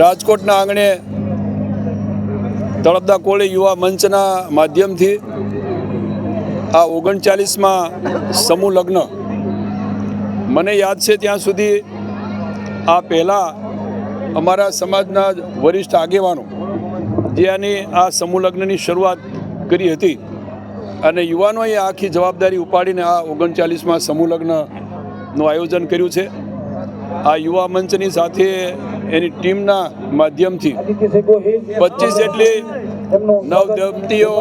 રાજકોટના આંગણે તળપદા કોળી યુવા મંચના માધ્યમથી આ ઓગણચાલીસમાં સમૂહ લગ્ન. મને યાદ છે ત્યાં સુધી આ પહેલાં અમારા સમાજના વરિષ્ઠ આગેવાનો જે આની આ સમૂહ લગ્નની શરૂઆત કરી હતી અને યુવાનોએ આખી જવાબદારી ઉપાડીને આ ઓગણચાલીસમાં સમૂહ લગ્નનું આયોજન કર્યું છે. આ યુવા મંચની સાથે એની ટીમના માધ્યમથી પચીસ જેટલી નવ દંપતીઓ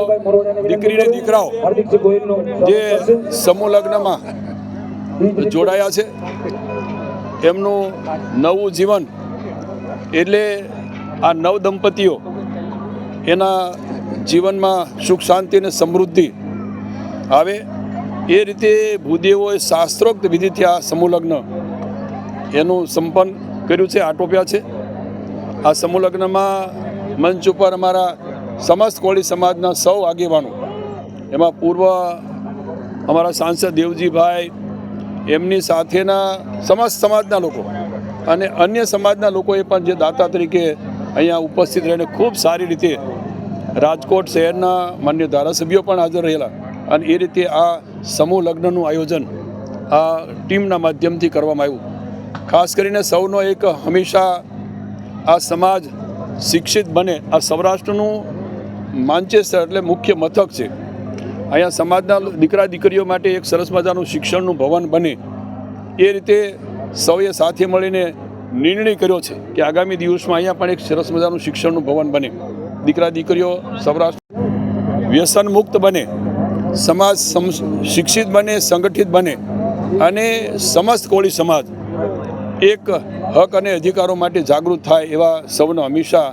દીકરીને દીકરાઓ જે સમૂહ લગ્નમાં જોડાયા છે, એમનું નવું જીવન એટલે આ નવ દંપતીઓ એના જીવનમાં સુખ શાંતિ અને સમૃદ્ધિ આવે. એ રીતે ભૂદેવોએ શાસ્ત્રોક્ત વિધિથી આ સમૂહ લગ્ન એનું સંપન્ન કર્યું છે, આટોપ્યા છે. આ સમૂહ લગ્નમાં મંચ ઉપર અમારા સમસ્ત કોળી સમાજના સૌ આગેવાનો, એમાં પૂર્વ અમારા સાંસદ દેવજીભાઈ, એમની સાથેના સમસ્ત સમાજના લોકો અને અન્ય સમાજના લોકોએ પણ જે દાતા તરીકે અહીંયા ઉપસ્થિત રહીને ખૂબ સારી રીતે રાજકોટ શહેરના માન્ય ધારાસભ્યો પણ હાજર રહેલા અને એ રીતે આ સમૂહ લગ્નનું આયોજન આ ટીમના માધ્યમથી કરવામાં આવ્યું. ખાસ કરીને સૌનો એક હંમેશા આ સમાજ શિક્ષિત બને. આ સૌરાષ્ટ્રનું માન્ચેસ્ટર એટલે મુખ્ય મથક છે. અહીંયા સમાજના દીકરા દીકરીઓ માટે એક સરસ મજાનું શિક્ષણનું ભવન બને. એ રીતે સૌએ સાથે મળીને નિર્ણય કર્યો છે કે આગામી દિવસમાં અહીંયા પણ એક સરસ મજાનું શિક્ષણનું ભવન બને. દીકરા દીકરીઓ, સૌરાષ્ટ્ર વ્યસન મુક્ત બને. સમાજ શિક્ષિત બને, સંગઠિત બને. અને સમસ્ત કોળી સમાજ એક હક અને અધિકારો માટે જાગૃત થાય એવા સૌનો હંમેશા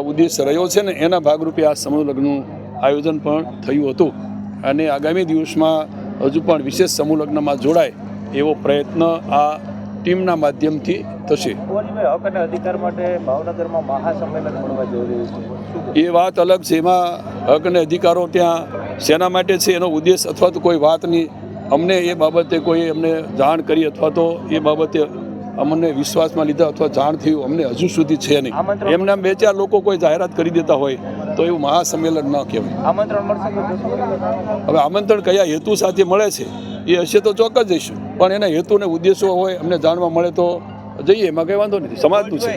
ઉદ્દેશ રહ્યો છે ને એના ભાગરૂપે આ સમૂહ લગ્નનું આયોજન પણ થયું હતું. અને આગામી દિવસમાં હજુ પણ વિશેષ સમૂહ લગ્નમાં જોડાય એવો પ્રયત્ન આ ટીમના માધ્યમથી થશે. એ વાત અલગ છે. એમાં હક અને અધિકારો ત્યાં શેના માટે છે એનો ઉદ્દેશ અથવા તો કોઈ વાતની અમને એ બાબતે કોઈ અમને જાણ કરી અથવા તો એ બાબતે અમને વિશ્વાસમાં લીધા અથવા જાણ થયું અમને હજુ સુધી છે નહીં. એમના બે ચાર લોકો કોઈ જાહેરાત કરી દેતા હોય તો એવું મહાસંમેલન ન કહેવાય? હવે આમંત્રણ કયા હેતુ સાથે મળે છે એ હશે તો ચોક્કસ જઈશું. પણ એના હેતુ અને ઉદ્દેશો હોય અમને જાણવા મળે તો જઈએ એમાં કંઈ વાંધો નથી. સમાજનું છે.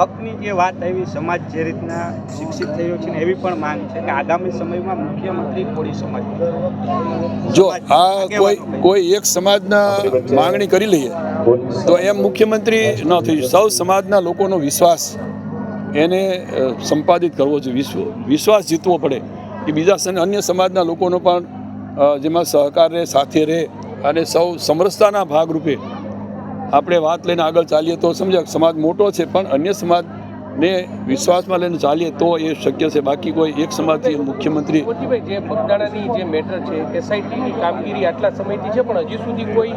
હકની જે વાત આવી સમાજ જે રીતના શિક્ષિત થયો છે ને એવી પણ માંગ છે કે આગામી સમયમાં મુખ્યમંત્રી કોળી સમાજ. જો આ કોઈ? કોઈ એક સમાજના માંગણી કરી લઈએ તો એમ મુખ્યમંત્રી ન થઈ સૌ સમાજના લોકોનો વિશ્વાસ એને સંપાદિત કરવો જોઈએ. વિશ્વ, વિશ્વાસ જીતવો પડે. કે બીજા અન્ય સમાજના લોકોનો પણ જેમાં સહકાર રહે સાથે રહે અને સૌ સમરસતાના ભાગરૂપે આપણે વાત લઈને આગળ ચાલીએ તો સમજાય, સમાજ મોટો છે, પણ અન્ય સમાજને વિશ્વાસમાં લઈને ચાલીએ તો એ શક્ય છે. બાકી કોઈ એક સમાજથી મુખ્યમંત્રી જે બગદાણાની જે મેટર છે એસઆઈટીની કામગીરી આટલા સમયથી છે પણ હજી સુધી કોઈ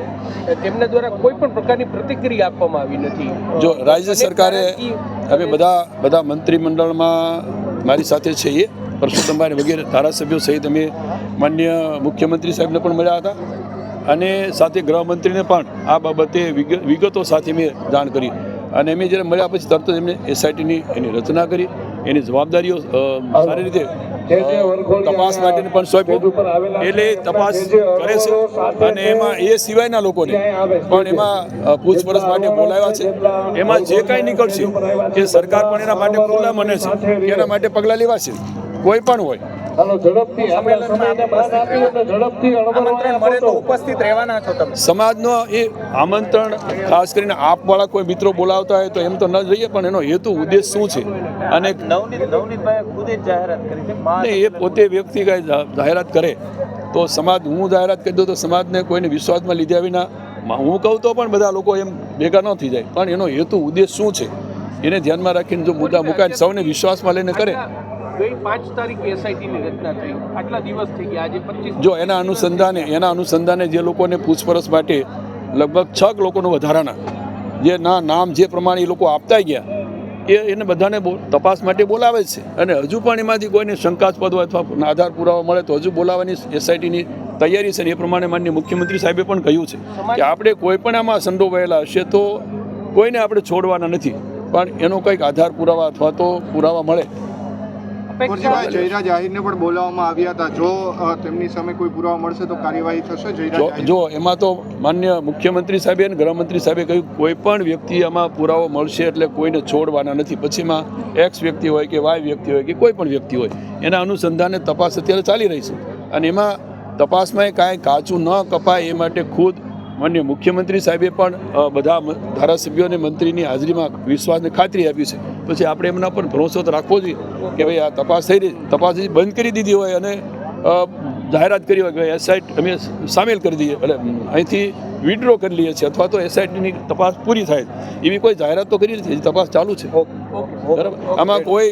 તેમના દ્વારા કોઈ પણ પ્રકારની પ્રતિક્રિયા આપવામાં આવી નથી. જો રાજ્ય સરકારે હવે બધા બધા મંત્રીમંડળમાં મારી સાથે છે એ પરસોત્તમભાઈ વગેરે ધારાસભ્યો સહિત અમે માન્ય મુખ્યમંત્રી સાહેબને પણ મળ્યા હતા. અને સાથે ગૃહમંત્રીને પણ આ બાબતે વિગ- વિગતો સાથે મેં જાણ કરી. અને એમને જ્યારે મળ્યા પછી તરત જ એમને એસઆઈટીની એની રચના કરી એની જવાબદારીઓ સારી રીતે તપાસ માટેની પણ સોંપ્યું એટલે તપાસ કરે છે. અને એમાં એ સિવાયના લોકોને પણ એમાં પૂછપરછ માટે બોલાવ્યા છે. એમાં જે કાંઈ નીકળશે એ સરકાર પણ એના માટે ખુલ્લા મને છે એના માટે પગલાં લેવાશે કોઈ પણ હોય. આમંત્રણ મળે તો ઉપસ્થિત રહેવાના છો તમે. સમાજનો એ આમંત્રણ ખાસ કરીને આપવાળા કોઈ મિત્રો બોલાવતા હોય તો એમ તો ન જઈએ પણ એનો હેતુ ઉદ્દેશ શું છે? અને નવનીત નવનીતભાઈએ ખુદ જ જાહેરાત કરી છે. મહા- ને એ પોતે વ્યક્તિ કાંઈ જાહેરાત કરે. તો સમાજ હું જાહેરાત કરી દઉં તો સમાજને કોઈને વિશ્વાસમાં લીધા વિના હું કહું તો પણ બધા લોકો એમ ભેગા ન થઈ જાય. પણ એનો હેતુ ઉદ્દેશ શું છે? એને ધ્યાનમાં રાખીને જો મુદ્દા મુકાય સૌને વિશ્વાસમાં લઈને કરે. ગઈ પાંચ તારીખ એસઆઈટીની રચના થઈ. આટલા દિવસ થઈ ગયા. આજે પચીસ જો એના અનુસંધાને એના અનુસંધાને જે લોકોને પૂછપરછ માટે લગભગ છ લોકોનો વધારાના જે ના નામ જે પ્રમાણે એ લોકો આપતા ગયા એ એને બધાને તપાસ માટે બોલાવે છે. અને હજુ પણ એમાંથી કોઈને શંકાસ્પદ હોય અથવા આધાર પુરાવા મળે તો હજુ બોલાવવાની એસઆઈટીની તૈયારી છે ને એ પ્રમાણે માન્ય મુખ્યમંત્રી સાહેબે પણ કહ્યું છે કે આપણે કોઈ પણ આમાં સંડોવાયેલા હશે તો કોઈને આપણે છોડવાના નથી. પણ એનો કંઈક આધાર પુરાવા અથવા તો પુરાવા મળે જયરાજ આહિરને પણ બોલાવવામાં આવ્યા હતા. જો તેમની સામે કોઈ પુરાવા મળશે તો કાર્યવાહી થશે? જયરાજ જો જો એમાં તો માન્ય મુખ્યમંત્રી સાહેબે અને ગૃહમંત્રી સાહેબે કહ્યું કોઈ પણ વ્યક્તિ આમાં પુરાવો મળશે એટલે કોઈને છોડવાના નથી. પછીમાં એક્સ વ્યક્તિ હોય કે વાય વ્યક્તિ હોય કે કોઈ પણ વ્યક્તિ હોય એના અનુસંધાને તપાસ અત્યારે ચાલી રહી છે. અને એમાં તપાસમાં કાંઈ કાચું ન કપાય એ માટે ખુદ માન્ય મુખ્યમંત્રી સાહેબે પણ બધા ધારાસભ્યોને ધારાસભ્યો અને મંત્રીની હાજરીમાં વિશ્વાસને ખાતરી આપી છે. પછી આપણે એમના પર ભરોસો તો રાખવો જોઈએ કે ભાઈ આ તપાસ થઈ રહી તપાસ બંધ કરી દીધી હોય અને જાહેરાત કરી હોય કે એસઆઈટ અમે સામેલ કરી દઈએ. એટલે અહીંથી વિડ્રો કરી લઈએ છીએ અથવા તો એસઆઈટીની તપાસ પૂરી થાય. એવી કોઈ જાહેરાત તો કરી નથી તપાસ ચાલુ છે. બરાબર? આમાં કોઈ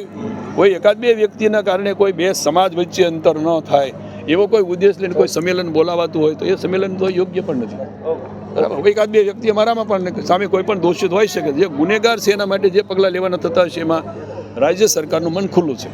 કોઈ એકાદ બે વ્યક્તિના કારણે કોઈ બે સમાજ વચ્ચે અંતર ન થાય. એવો કોઈ ઉદ્દેશ લઈને કોઈ સંમેલન બોલાવાતું હોય તો એ સંમેલન તો યોગ્ય પણ નથી. બરાબર એકાદ બે વ્યક્તિ અમારામાં પણ સામે કોઈ પણ દોષિત હોઈ શકે. જે ગુનેગાર છે એના માટે જે પગલાં લેવાના થતા હશે એમાં રાજ્ય સરકારનું મન ખુલ્લું છે.